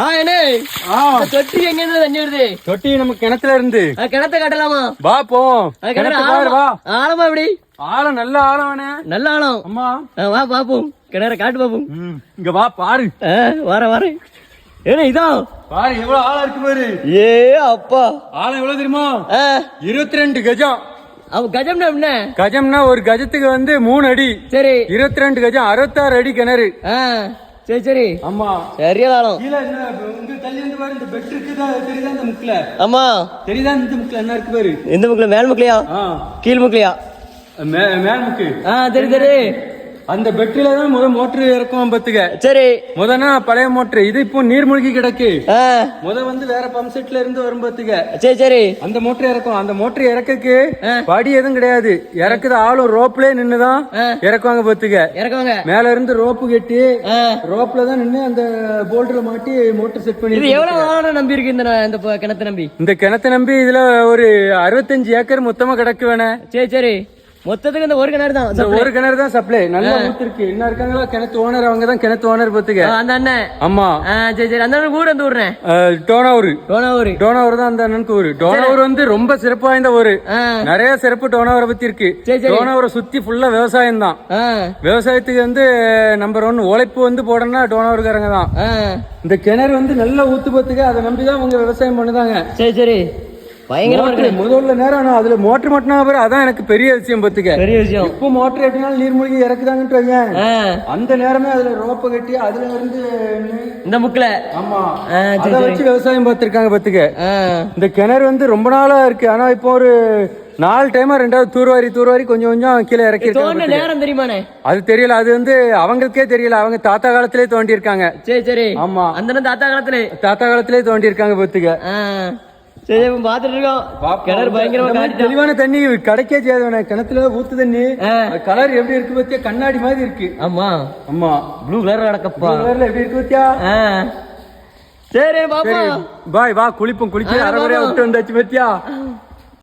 ஆ என்ன? ஆ, இந்த தொட்டி எங்க இருந்து தண்ணி வருது? தொட்டி நம்ம கிணத்துல இருந்து. கிணத்த காட்டலாமா? வா போவோம் ஆழமா எப்படி? ஆழம் நல்ல ஆழம் நல்ல ஆழம். அம்மா. வா பாப்போம் கிணற காட்டு பாப்போம் இங்க வா பாரு. வர வரேன் ஏன்னா இதான் பாரு எவ்வளவு ஆழம் இருக்கு பாரு. ஏ அப்பா. ஆழம் எவ்வளவு தெரியுமா? இருபத்தி ரெண்டு கஜம். கஜம்னா என்ன? கஜம்னா ஒரு கஜத்துக்கு வந்து மூணு அடி. சரி. இருபத்தி ரெண்டு கஜம் அறுபத்தாறு அடி கிணறு. சரி சரி. ஆமா. சரியா ஆழம் கீழே என்ன இங்க தள்ளி வந்து பாரு இந்த பெட் இருக்குதா தெரியுதா இந்த முக்குல? ஆமா. தெரியுதா இந்த முக்குல என்ன இருக்கு பாரு? எந்த முக்கில மேல் முக்கிலையா? கீழ் முக்கிலையா? மேல் முக்கு. ஆ சரி சரி. அந்த பெட்ரில தான் முத மோட்டர் இறக்கும் பத்துக்க சரி. முதனா பழைய மோட்டர் இது இப்போ நீர்மூழ்கி கிடக்கு. முத வந்து வேற பம்ப் செட்ல இருந்து வரும் பத்துக்க சரி சரி. அந்த மோட்டர் இறக்கும். அந்த மோட்டர் இறக்கக்கு. படி எதுவும் கிடையாது. இறக்குது ஆளும் ரோப்லயே நின்னுதான். இறக்குவாங்க பத்துக்க இறக்குவாங்க. மேல இருந்து ரோப்பு கட்டி ரோப்ல தான் நின்னு அந்த போல்டர்ல மாட்டி மோட்டர் செட் பண்ணி இது எவ்வளவு ஆழம் நம்பி இருக்கு இந்த இந்த கிணத்தை நம்பி? இந்த கிணத்தை நம்பி இதுல ஒரு அறுபத்தஞ்சு ஏக்கர் மொத்தமா கிடக்கு வேணே. சரி சரி. மொத்தத்துக்கு இந்த ஒரு கிணறு தான். ஒரு கிணறு தான் சப்ளை நல்லா ஊத்து இருக்கு என்ன இருக்காங்களா கிணத்து ஓனர் அவங்க தான் கிணத்து ஓனர் பத்துக்க. அந்த அண்ணன். ஆமா சரி சரி. அந்த அண்ணன் கூட வந்து விடுறேன் டோனவர். டோனாவூர். டோனவர் தான் அந்த அண்ணனுக்கு ஊரு. டோனவர் வந்து ரொம்ப சிறப்பு வாய்ந்த ஊரு. நிறைய சிறப்பு டோனவரை பத்தி இருக்கு. டோனவரை சுத்தி ஃபுல்லா விவசாயம் தான். விவசாயத்துக்கு வந்து நம்பர் ஒன் உழைப்பு வந்து போடணும்னா டோனவருக்காரங்க தான். இந்த கிணறு வந்து நல்லா ஊத்து பத்துக்கு. அதை நம்பி தான் அவங்க விவசாயம் பண்ணுதாங்க. சரி சரி. பயங்கரமா முதல்ல நேரம் நான் அதுல மோட்டர் மட்டும் பாரு அதான் எனக்கு பெரிய விஷயம் பத்துக்க. பெரிய விஷயம். இப்போ மோட்டர் எப்படினாலும் நீர்மூழ்கி இறக்குதாங்கன்ட்டு வையேன். அந்த நேரமே அதுல ரோப்பை கட்டி அதுல இருந்து இந்த முக்கில. ஆமா. அதை வச்சு விவசாயம் பார்த்திருக்காங்க பத்துக்க. இந்த கிணறு வந்து ரொம்ப நாளா இருக்கு. ஆனா இப்போ ஒரு நாலு டைமா ரெண்டாவது தூர்வாரி தூர்வாரி கொஞ்சம் கொஞ்சம் கீழே இறக்கி நேரம் அது தெரியல. அது வந்து அவங்களுக்கே தெரியல. அவங்க தாத்தா காலத்திலே தோண்டி இருக்காங்க சரி சரி. ஆமா. அந்த தாத்தா காலத்துல. தாத்தா காலத்திலே தோண்டி இருக்காங்க பத்துக்க சரி இப்ப பாத்துட்டு இருக்கோம். கிணறு பயங்கரமா தெளிவான தண்ணி கிடைக்கே செய்யாது கிணத்துல ஊத்து தண்ணி. கலர் எப்படி இருக்கு பத்தியா கண்ணாடி மாதிரி இருக்கு. ஆமா. ஆமா. ப்ளூ கலர் நடக்கப்பா கலர்ல எப்படி இருக்கு பத்தியா சரி பாய் வா குளிப்போம் ஆ, அரை. விட்டு வந்தாச்சு பத்தியா